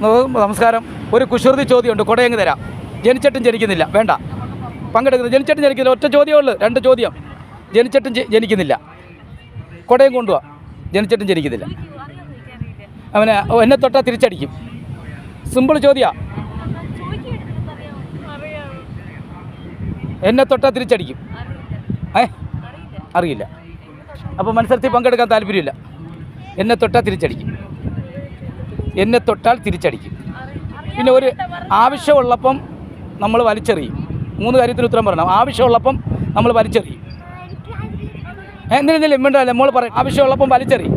നമസ്കാരം. ഒരു കുശൃതി ചോദ്യമുണ്ട്. കൊടയങ്ങ് തരാം. ജനിച്ചിട്ടും ജനിക്കുന്നില്ല. വേണ്ട. പങ്കെടുക്കുന്നത് ജനിച്ചിട്ടും ജനിക്കുന്നില്ല. ഒറ്റ ചോദ്യമേ ഉള്ളൂ. രണ്ട് ചോദ്യം. ജനിച്ചിട്ടും ജനിക്കുന്നില്ല. കൊടയം കൊണ്ടുപോവാ ജനിച്ചിട്ടും ജനിക്കുന്നില്ല. അവനെ എന്നെ തൊട്ടാൽ തിരിച്ചടിക്കും. സിമ്പിൾ ചോദ്യ. എന്നെ തൊട്ടാൽ തിരിച്ചടിക്കും. ഏ? അറിയില്ല. അപ്പോൾ മത്സരത്തിൽ പങ്കെടുക്കാൻ താല്പര്യമില്ല. എന്നെ തൊട്ടാൽ തിരിച്ചടിക്കും. എന്നെ തൊട്ടാൽ തിരിച്ചടിക്കും. പിന്നെ ഒരു ആവശ്യമുള്ളപ്പം നമ്മൾ വലിച്ചെറിയും. മൂന്ന് കാര്യത്തിന് ഉത്തരം പറയണം. ആവശ്യമുള്ളപ്പം നമ്മൾ വലിച്ചെറിയും. എന്തിനെന്തെങ്കിലും വേണ്ടല്ല നമ്മൾ പറയും. ആവശ്യമുള്ളപ്പം വലിച്ചെറിയും.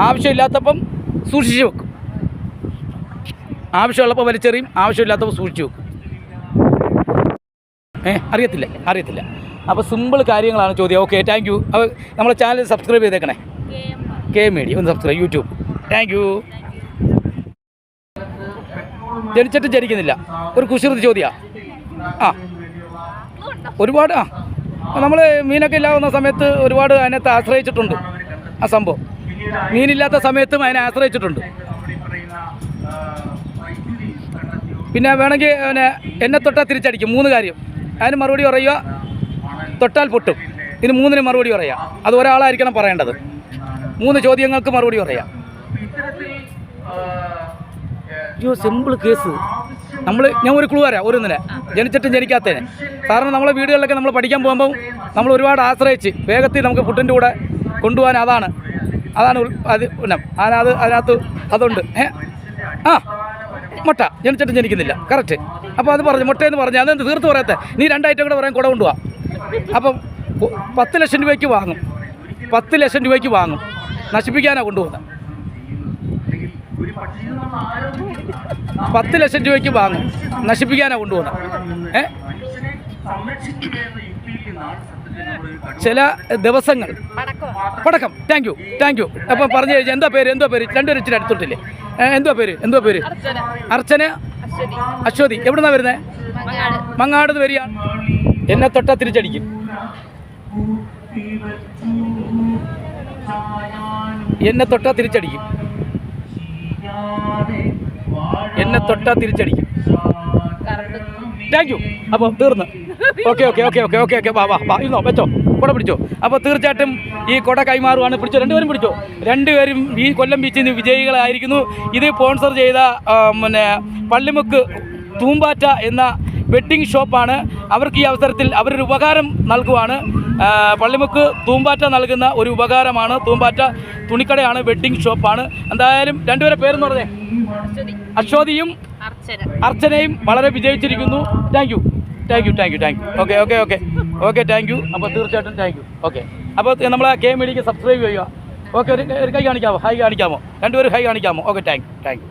ആവശ്യമില്ലാത്തപ്പം സൂക്ഷിച്ചു വെക്കും. ആവശ്യമുള്ളപ്പോൾ വലിച്ചെറിയും ആവശ്യമില്ലാത്തപ്പോൾ സൂക്ഷിച്ചു വെക്കും. ഏ അറിയത്തില്ല അറിയത്തില്ല. അപ്പോൾ സിമ്പിൾ കാര്യങ്ങളാണ് ചോദ്യം. Okay thank you. അപ്പോൾ നമ്മളെ ചാനൽ സബ്സ്ക്രൈബ് ചെയ്തേക്കണേ. കെ മീഡിയ ഒന്ന് സബ്സ്ക്രൈബ് യൂട്യൂബ്. Thank you. ജനിച്ചിട്ടും ജനിക്കുന്നില്ല. ഒരു കുശൃതി ചോദ്യമാണ് ആ. ഒരുപാട് ആ. നമ്മൾ മീനൊക്കെ ഇല്ലാവുന്ന സമയത്ത് ഒരുപാട് അതിനകത്ത് ആശ്രയിച്ചിട്ടുണ്ട്. ആ സംഭവം. മീനില്ലാത്ത സമയത്തും അതിനെ ആശ്രയിച്ചിട്ടുണ്ട്. പിന്നെ വേണമെങ്കിൽ പിന്നെ എന്നെ തൊട്ടാൽ തിരിച്ചടിക്കും. മൂന്ന് കാര്യം. അതിന് മറുപടി പറയുക തൊട്ടാൽ പൊട്ടും. ഇതിന് മൂന്നിന് മറുപടി പറയാം. അത് ഒരാളായിരിക്കണം പറയേണ്ടത്. മൂന്ന് ചോദ്യങ്ങൾക്ക് മറുപടി പറയാം. അയ്യോ സിമ്പിൾ കേസ് നമ്മൾ ഞാൻ ഒരു ക്ലൂ തരാം ഒരു നില ജനിച്ചിട്ടും ജനിക്കാത്തതിന്. കാരണം നമ്മളെ വീടുകളിലൊക്കെ നമ്മൾ പഠിക്കാൻ പോകുമ്പോൾ നമ്മൾ ഒരുപാട് ആശ്രയിച്ച് വേഗത്തിൽ നമുക്ക് ഫുഡിന്റെ കൂടെ കൊണ്ടുപോകാൻ അതാണ്. അതാണ് അത് പിന്നെ അതിനകത്ത് അതിനകത്ത് അതുണ്ട്. ഏ? ആ. മുട്ട. ജനിച്ചിട്ടും ജനിക്കുന്നില്ല. കറക്റ്റ് അപ്പോൾ അത് പറഞ്ഞു മുട്ടയെന്ന് പറഞ്ഞു. അതെന്ത്? തീർത്ത് പറയാത്ത. നീ രണ്ടായിട്ടും കൂടെ പറയാൻ കുട കൊണ്ടുപോകാം അപ്പം പത്ത് ലക്ഷം രൂപയ്ക്ക് വാങ്ങും. പത്ത് ലക്ഷം രൂപയ്ക്ക് വാങ്ങും. നശിപ്പിക്കാനാണ് കൊണ്ടുപോകുന്നത് പത്ത് ലക്ഷം രൂപയ്ക്ക് വാങ്ങും. നശിപ്പിക്കാനാണ് കൊണ്ടുപോകുന്നത് ഏ? ചില ദിവസങ്ങൾ. പടക്കം. താങ്ക് യു താങ്ക് യു അപ്പം പറഞ്ഞു കഴിഞ്ഞാൽ എന്താ പേര് എന്തോ പേര്? രണ്ടുപേരും ഇച്ചിരി അടുത്തോട്ടില്ലേ എന്തോ പേര് എന്തോ പേര്? അർച്ചന? അശ്വതി. എവിടുന്നാ വരുന്നേ? മങ്ങാട് വരിക. എന്നെ തൊട്ടാ തിരിച്ചടിക്കും. എന്നെ തൊട്ടാ തിരിച്ചടിക്കും. എന്നെ തൊട്ടാ തിരിച്ചടിക്കും. താങ്ക് യു അപ്പോൾ തീർന്ന്. Okay okay okay okay okay okay വാ വാ വാ. വെച്ചോ. കൊട പിടിച്ചോ. അപ്പോൾ തീർച്ചയായിട്ടും ഈ കൊട കൈമാറുവാണ് പിടിച്ചോ. രണ്ടുപേരും പിടിച്ചോ. രണ്ടുപേരും ഈ കൊല്ലം ബീച്ചിൽ നിന്ന് വിജയികളായിരിക്കുന്നു. ഇത് സ്പോൺസർ ചെയ്ത പിന്നെ പള്ളിമുക്ക് തൂമ്പാറ്റ എന്ന വെഡ്ഡിംഗ് ഷോപ്പാണ് അവർക്ക് ഈ അവസരത്തിൽ അവരൊരു ഉപകാരം നൽകുവാണ്. പള്ളിമുക്ക് തൂമ്പാറ്റ നൽകുന്ന ഒരു ഉപകാരമാണ്. തൂമ്പാറ്റ തുണിക്കടയാണ് വെഡ്ഡിംഗ് ഷോപ്പാണ് എന്തായാലും രണ്ടുപേരെ പേരെന്ന് പറഞ്ഞേ. അശ്വതിയും അർച്ചനയും വളരെ വിജയിച്ചിരിക്കുന്നു. Thank you thank you thank you thank you okay okay okay okay thank you അപ്പോൾ തീർച്ചയായിട്ടും താങ്ക് യു ഓക്കെ അപ്പോൾ നമ്മൾ കെ മീഡിയക്ക് സബ്സ്ക്രൈബ് ചെയ്യുക. ഓക്കെ ഒരു ഒരു കൈ കാണിക്കാമോ? ഹൈ കാണിക്കാമോ? രണ്ടുപേരും ഹൈ കാണിക്കാമോ? Okay thank you thank you